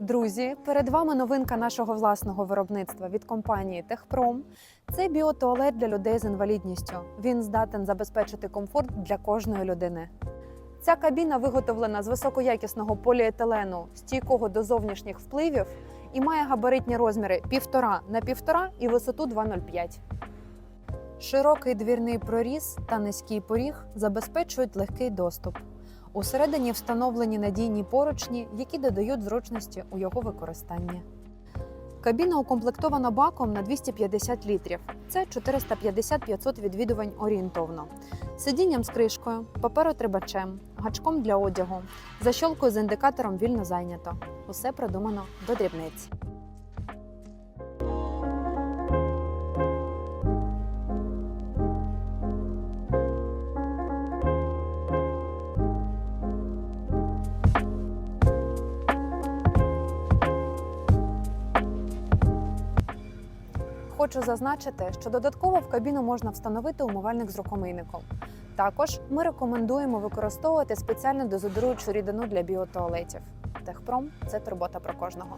Друзі, перед вами новинка нашого власного виробництва від компанії Техпром. Це біотуалет для людей з інвалідністю. Він здатен забезпечити комфорт для кожної людини. Ця кабіна виготовлена з високоякісного поліетилену, стійкого до зовнішніх впливів і має габаритні розміри 1,5 на 1,5 і висоту 2,05. Широкий двірний проріз та низький поріг забезпечують легкий доступ. Усередині встановлені надійні поручні, які додають зручності у його використанні. Кабіна укомплектована баком на 250 літрів. Це 450-500 відвідувань орієнтовно. Сидінням з кришкою, паперотрибачем, гачком для одягу, защолкою з індикатором вільно зайнято. Усе продумано до дрібниць. Хочу зазначити, що додатково в кабіну можна встановити умивальник з рукомийником. Також ми рекомендуємо використовувати спеціальну дезодоруючу рідину для біотуалетів. Техпром це турбота про кожного.